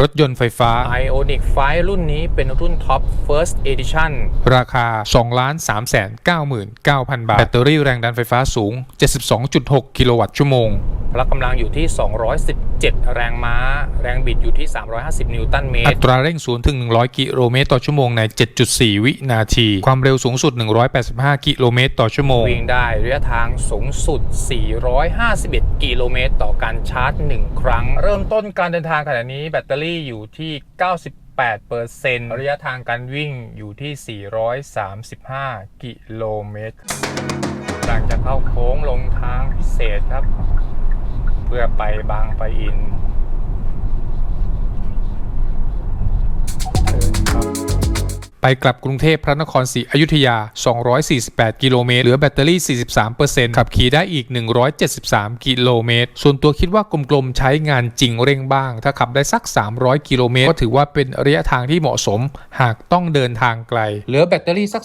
รถยนต์ไฟฟ้า Ioniq 5รุ่นนี้เป็นรุ่น Top First Edition ราคา 2 3 9 9 0 0 0 บาท แบตเตอรี่แรงดันไฟฟ้าสูง 72.6 กิโลวัตต์ชั่วโมง พละกำลังอยู่ที่ 217 แรงม้า แรงบิดอยู่ที่ 350 นิวตันเมอัตรตราเร่ง0ถึง 100 กิโลเมตรต่อชั่วโมงใน 7.4 วินาที ความเร็วสูงสุด 185 กิโลเมตรต่อชั่วโมง วิ่งได้ระยะทางสูงสุด 451 กิโลเมตรต่อการชาร์จ 1 ครั้ง เริ่มต้นการเดินทางขณะนี้แบตเตอรี่อยู่ที่ 98%ระยะทางการวิ่งอยู่ที่ 435 กิโลเมตรหลังจากเข้าโค้งลงทางพิเศษครับ เพื่อไปบางปะอิน ไปกลับกรุงเทพพระนครศรีอยุธยา 248 กิโลเมตร เหลือแบตเตอรี่ 43%ขับขี่ได้อีก 173 กิโลเมตร ส่วนตัวคิดว่ากลมๆใช้งานจริงเร่งบ้าง ถ้าขับได้สัก 300 กิโลเมตร ก็ถือว่าเป็นระยะทางที่เหมาะสม หากต้องเดินทางไกล เหลือแบตเตอรี่สัก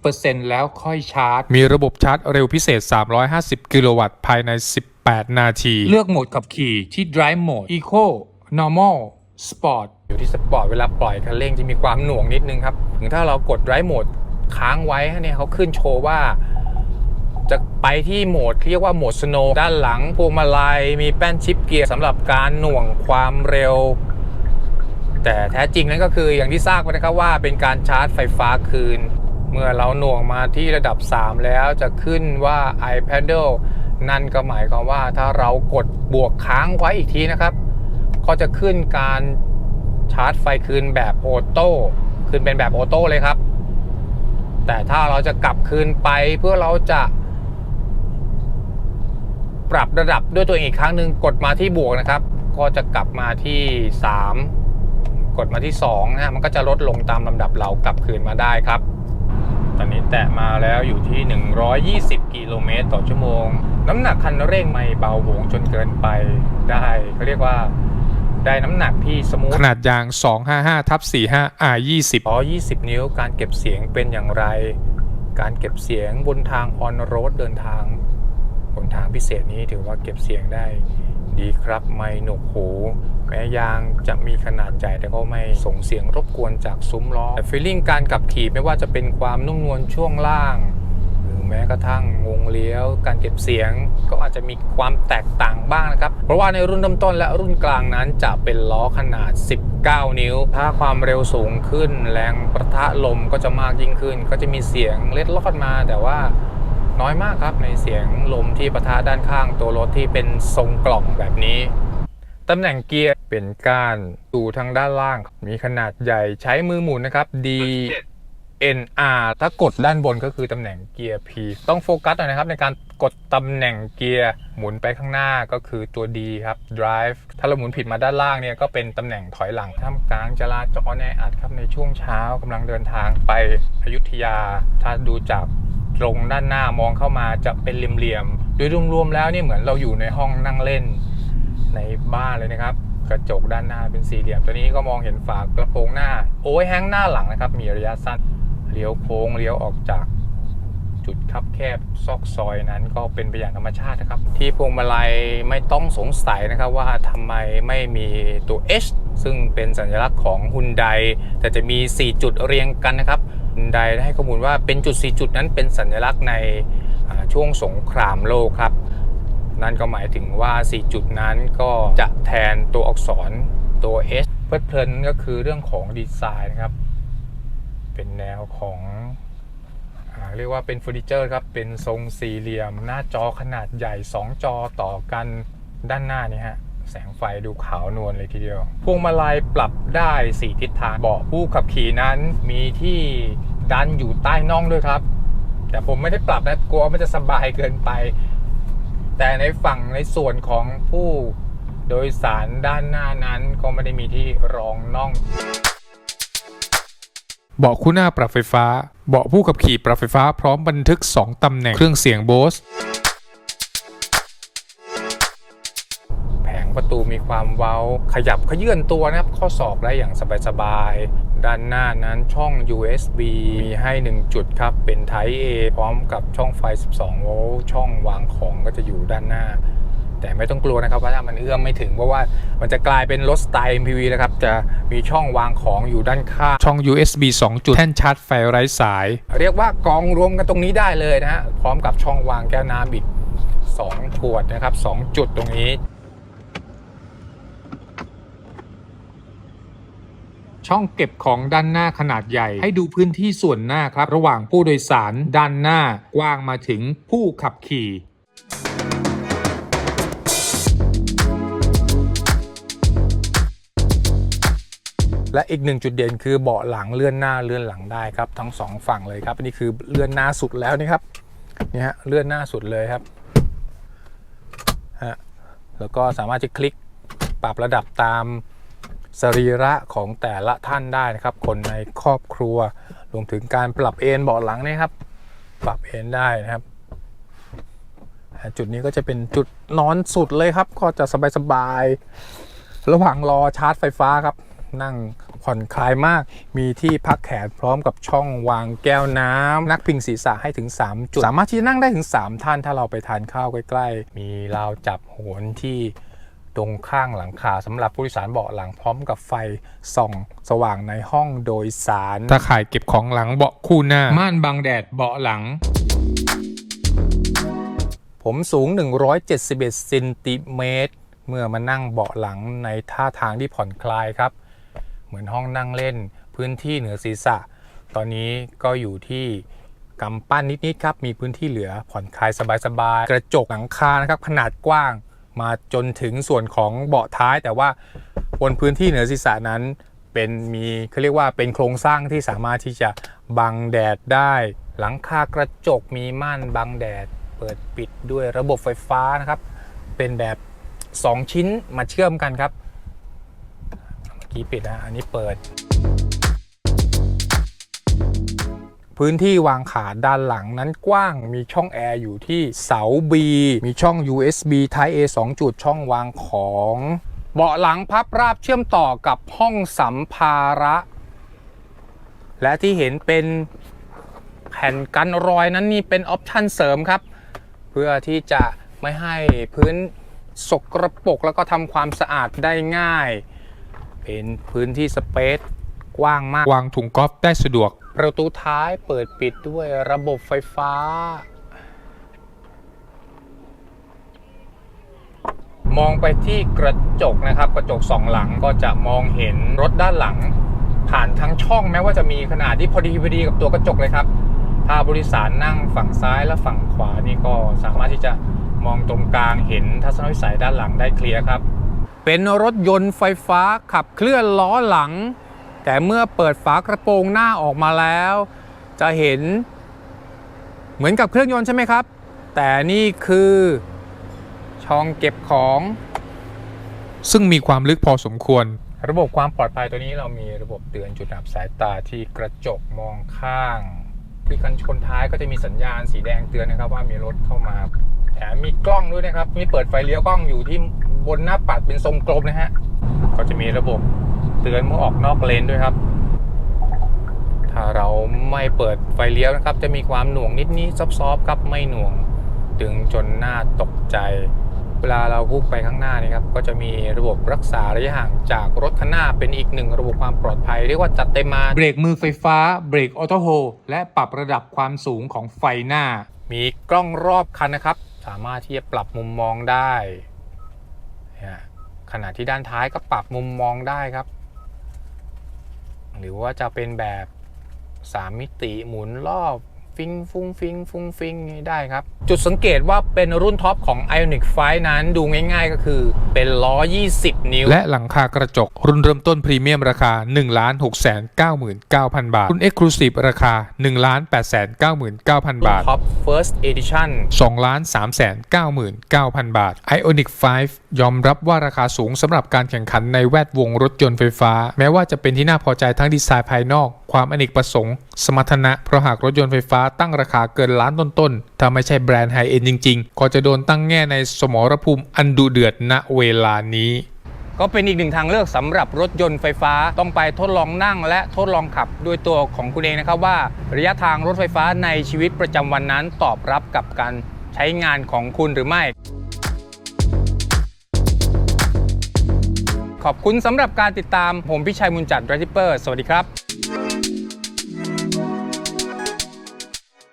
30%แล้วค่อยชาร์จ มีระบบชาร์จเร็วพิเศษ 350 กิโลวัตต์ภายใน 18 นาที เลือกโหมดขับขี่ที่ Drive Mode Eco Normal Sport อยู่ ที่สปอร์ตเวลาปล่อยคันเร่งจะมีความหน่วงนิดนึงครับ ถึงถ้าเรากดไร้โหมดค้างไว้เนี่ยเขาขึ้นโชว์ว่า จะไปที่โหมดเรียกว่าโหมดสโนว์ด้านหลังพวงมาลัยมีแป้นชิปเกียร์สำหรับการหน่วงความเร็ว แต่แท้จริงนั้นก็คืออย่างที่ทราบกันนะครับว่าเป็นการชาร์จไฟฟ้าคืน เมื่อเราหน่วงมาที่ระดับ 3 แล้วจะขึ้นว่า iPaddle นั่นก็หมายความว่าถ้าเรากดบวกค้างไว้อีกทีนะครับ ก็จะขึ้นการ ชาร์จไฟคืนแบบออโต้คืนเป็นแบบออโต้เลยครับ แต่ถ้าเราจะกลับคืนไปเพื่อเราจะ ปรับระดับด้วยตัวเองอีกครั้งหนึ่งกดมาที่บวกนะครับ ก็จะกลับมาที่ 3 กดมาที่2นะฮะมันก็จะลดลงตามลำดับเรากลับคืนมาได้ครับ ตอนนี้แตะมาแล้วอยู่ที่ 120 กิโลเมตรต่อชั่วโมง น้ำหนักคันเร่งไม่เบาโหวงจนเกินไปได้เขาเรียกว่า ได้น้ำหนักที่สมูทขนาดยาง 255ทับ45 R20 พอ20 นิ้ว การเก็บเสียงเป็นอย่างไร การเก็บเสียงบนทางออนโรดเดินทางบนทางพิเศษนี้ถือว่าเก็บเสียงได้ ดีครับไม่หนวกหูแม้ยางจะมีขนาดใหญ่แต่ก็ไม่ส่งเสียงรบกวนจากซุ้มล้อแต่ฟีลลิ่งการขับขี่ไม่ว่าจะเป็นความนุ่มนวลช่วงล่างหรือ แม้กระทั่งวงเลี้ยว การเก็บเสียงก็อาจจะมีความแตกต่างบ้างนะครับ เพราะว่าในรุ่นเริ่มต้นและรุ่นกลางนั้นจะเป็นล้อขนาด 19 นิ้ว ถ้าความเร็วสูงขึ้น แรงประทะลมก็จะมากยิ่งขึ้น ก็จะมีเสียงเล็ดลอดมาแต่ว่าน้อยมากครับในเสียงลมที่ประทะด้านข้างตัวรถที่เป็นทรงกล่องแบบนี้ตำแหน่งเกียร์เป็นก้านดูทางด้านล่าง มีขนาดใหญ่ใช้มือหมุนนะครับ D NR ถ้ากดด้านบนก็คือตำแหน่งเกียร์ P ต้องโฟกัสหน่อยนะครับในการกดตำแหน่งเกียร์หมุนไปข้างหน้าก็คือตัว D ครับ Drive ถ้าเราหมุนผิดมาด้านล่างเนี่ยก็เป็นตำแหน่งถอยหลังท่ามกลางจราจรแออัดครับในช่วงเช้ากำลังเดินทางไปอยุธยา ถ้าดูจากตรงด้านหน้ามองเข้ามาจะเป็นเหลี่ยมๆโดยรวมๆแล้วเนี่ยเหมือนเราอยู่ในห้องนั่งเล่นในบ้านเลยนะครับกระจกด้านหน้าเป็นสี่เหลี่ยมตัวนี้ก็มองเห็นฝากระโปรงหน้า โอ้ยแฮงหน้าหลังนะครับ มีระยะสั้น เลี้ยวโค้งเลี้ยวออกจากจุดคับแคบซอกซอยนั้นก็เป็นไปอย่างธรรมชาตินะครับ ที่พวงมาลัยไม่ต้องสงสัยนะครับว่าทำไมไม่มีตัว H ซึ่งเป็นสัญลักษณ์ของฮุนไดแต่จะมี 4 จุดเรียงกันนะครับฮุนไดให้ข้อมูลว่าเป็นจุด 4 จุดนั้นเป็นสัญลักษณ์ในช่วงสงครามโลกครับ นั่นก็หมายถึงว่า 4 จุดนั้นก็จะแทนตัวอักษรตัว S เพลิดเพลินก็คือเรื่องของดีไซน์นะครับ เป็นแนวของอเรียกว่าเป็นเฟอร์นิเจอร์ครับ เป็นทรงสี่เหลี่ยม หน้าจอขนาดใหญ่ 2 จอต่อกันด้านหน้านี่ฮะ แสงไฟดูขาวนวลเลยทีเดียว พวงมาลัยปรับได้ 4 ทิศทางเบาะผู้ขับขี่นั้นมีที่ดันอยู่ใต้น่องด้วยครับ แต่ผมไม่ได้ปรับนะกลัวมันจะสบายเกินไป แต่ในฝั่งในส่วนของผู้โดยสารด้านหน้านั้นก็ไม่ได้มีที่รองน่อง เบาะคู่หน้าปรับไฟฟ้า เบาะผู้ขับขี่ปรับไฟฟ้าพร้อมบันทึก 2 ตำแหน่ง เครื่องเสียงโบสแผงประตูมีความเว้า ขยับขยื่นตัวนะครับ ข้อศอกได้อย่างสบายๆ ด้านหน้านั้นช่อง USB มีให้ 1 จุดครับ เป็น Type A พร้อมกับช่องไฟ 12 โวลต์ ช่องวางของก็จะอยู่ด้านหน้า แต่ไม่ต้องกลัวนะครับว่าถ้ามันเอื้อมไม่ถึงเพราะว่ามันจะกลายเป็นรถสไตล์ MPV แล้วครับ จะมีช่องวางของอยู่ด้านข้างช่อง USB 2 จุดแท่นชาร์จไฟไร้สาย เรียกว่ากองรวมกันตรงนี้ได้เลยนะฮะพร้อมกับช่องวางแก้วน้ำอีก2ขวดนะครับ 2 จุดตรงนี้ ช่องเก็บของด้านหน้าขนาดใหญ่ ให้ดูพื้นที่ส่วนหน้าครับ ระหว่างผู้โดยสารด้านหน้ากว้างมาถึงผู้ขับขี่ และอีกหนึ่งจุดเด่นคือเบาะหลังเลื่อนหน้าเลื่อนหลังได้ครับทั้งสองฝั่งเลยครับอันนี้คือเลื่อนหน้าสุดแล้วนี่ครับนี่ฮะเลื่อนหน้าสุดเลยครับฮะแล้วก็สามารถจะคลิกปรับระดับตามสรีระของแต่ละท่านได้นะครับ คนในครอบครัวรวมถึงการปรับเอนเบาะหลังนี่ครับ ปรับเอนได้นะครับ จุดนี้ก็จะเป็นจุดนอนสุดเลยครับ ก็จะสบายๆระหว่างรอชาร์จไฟฟ้าครับ นั่งผ่อนคลายมาก มีที่พักแขนพร้อมกับช่องวางแก้วน้ำนักพิงศีรษะให้ถึง 3 จุด สามารถที่จะนั่งได้ถึง 3 ท่านถ้าเราไปทานข้าวใกล้ ๆ มีราวจับโหนที่ตรงข้างหลังคาสำหรับผู้โดยสารเบาะหลังพร้อมกับไฟส่องสว่างในห้องโดยสารตาข่ายเก็บของหลังเบาะคู่หน้า ม่านบังแดดเบาะหลัง ผมสูง 171เซนติเมตรเมื่อมานั่งเบาะหลังในท่าทางที่ผ่อนคลายครับ เหมือนห้องนั่งเล่น พื้นที่เหนือศีรษะ ตอนนี้ก็อยู่ที่กำปั้นนิดๆครับ มีพื้นที่เหลือผ่อนคลายสบายๆ กระจกหลังคานะครับขนาดกว้างมาจนถึงส่วนของเบาะท้าย แต่ว่าบนพื้นที่เหนือศีรษะนั้นเป็นมีเขาเรียกว่าเป็นโครงสร้างที่สามารถที่จะบังแดดได้ หลังคากระจกมีม่านบังแดด เปิดปิดด้วยระบบไฟฟ้านะครับ เป็นแบบ 2 ชิ้นมาเชื่อมกันครับ กี้ปิดนะอันนี้เปิด พื้นที่วางขาด้านหลังนั้นกว้างมีช่องแอร์อยู่ที่เสา B มีช่อง USB Type A 2 จุดช่องวางของ เบาะหลังพับราบเชื่อมต่อกับห้องสัมภาระ และที่เห็นเป็นแผ่นกันรอยนั้นนี่เป็นออปชันเสริมครับ เพื่อที่จะไม่ให้พื้นสกรปรกแล้วก็ทำความสะอาดได้ง่าย เป็นพื้นที่สเปซกว้างมาก วางถุงกอล์ฟได้สะดวก ประตูท้ายเปิดปิดด้วยระบบไฟฟ้า มองไปที่กระจกนะครับ กระจกสองหลังก็จะมองเห็นรถด้านหลัง ผ่านทั้งช่องแม้ว่าจะมีขนาดที่พอดีพอดีกับตัวกระจกเลยครับ ถ้าบริสารนั่งฝั่งซ้ายและฝั่งขวานี่ก็สามารถที่จะมองตรงกลางเห็นทัศนวิสัยด้านหลังได้เคลียร์ครับ เป็นรถยนต์ไฟฟ้าขับเคลื่อนล้อหลัง แต่เมื่อเปิดฝากระโปรงหน้าออกมาแล้ว จะเห็นเหมือนกับเครื่องยนต์ใช่ไหมครับ แต่นี่คือช่องเก็บของ ซึ่งมีความลึกพอสมควร ระบบความปลอดภัยตัวนี้เรามีระบบเตือนจุดอับสายตาที่กระจกมองข้างที่กันชนท้ายก็จะมีสัญญาณสีแดงเตือนนะครับว่ามีรถเข้ามาแถมมีกล้องด้วยนะครับ มีเปิดไฟเลี้ยวกล้องอยู่ที่ บนหน้าปัดเป็นทรงกลมนะฮะ ก็จะมีระบบเตือนเมื่อออกนอกเลนด้วยครับ ถ้าเราไม่เปิดไฟเลี้ยวนะครับ จะมีความหน่วงนิดนี้ซอฟๆครับไม่หน่วงดึงจนหน้าตกใจ เวลาเราพุ่งไปข้างหน้านี่ครับ ก็จะมีระบบรักษาระยะห่างจากรถข้างหน้าเป็นอีกหนึ่งระบบความปลอดภัย เรียกว่าจัดเต็มมาเบรกมือไฟฟ้า เบรกออโต้โฮและปรับระดับความสูงของไฟหน้า มีกล้องรอบคันนะครับ สามารถที่จะปรับมุมมองได้เนี่ย ขณะที่ด้านท้ายก็ปรับมุมมองได้ครับ หรือว่าจะเป็นแบบ 3 มิติหมุนรอบ ฟิงฟุ้งฟิงฟุ้งฟิงนี่ได้ครับ จุดสังเกตว่าเป็นรุ่นท็อปของ Ioniq 5นั้นดูง่ายๆ ก็คือเป็นล้อ 20 นิ้ว และหลังคากระจก รุ่นเริ่มต้นพรีเมียมราคา 1 6 9 9 0 0 0บาท รุ่น Exclusive ราคา 1 8 9 9 0 0 0 บาทท็อป First Edition 2 3 9 9 0 0 0บาท Ioniq 5ยอมรับว่าราคาสูงสำหรับการแข่งขันในแวดวงรถยนต์ไฟฟ้า แม้ว่าจะเป็นที่น่าพอใจทั้งดีไซน์ภายนอก ความอเนกประสงค์ สมรรถนะเพราะหากรถยนต์ไฟฟ้าตั้งราคาเกินล้านต้นๆ ถ้าไม่ใช่แบรนด์ไฮเอ็นจริงๆ ก็จะโดนตั้งแง่ในสมรภูมิอันดุเดือดณเวลานี้ก็เป็นอีกหนึ่งทางเลือกสำหรับรถยนต์ไฟฟ้าต้องไปทดลองนั่งและทดลองขับด้วยตัวของคุณเองนะครับว่า ระยะทางรถไฟฟ้าในชีวิตประจำวันนั้นตอบรับกับการใช้งานของคุณหรือไม่ ขอบคุณสำหรับการติดตามผมพิชัยมุนจัดไรทิเปอร์ สวัสดีครับ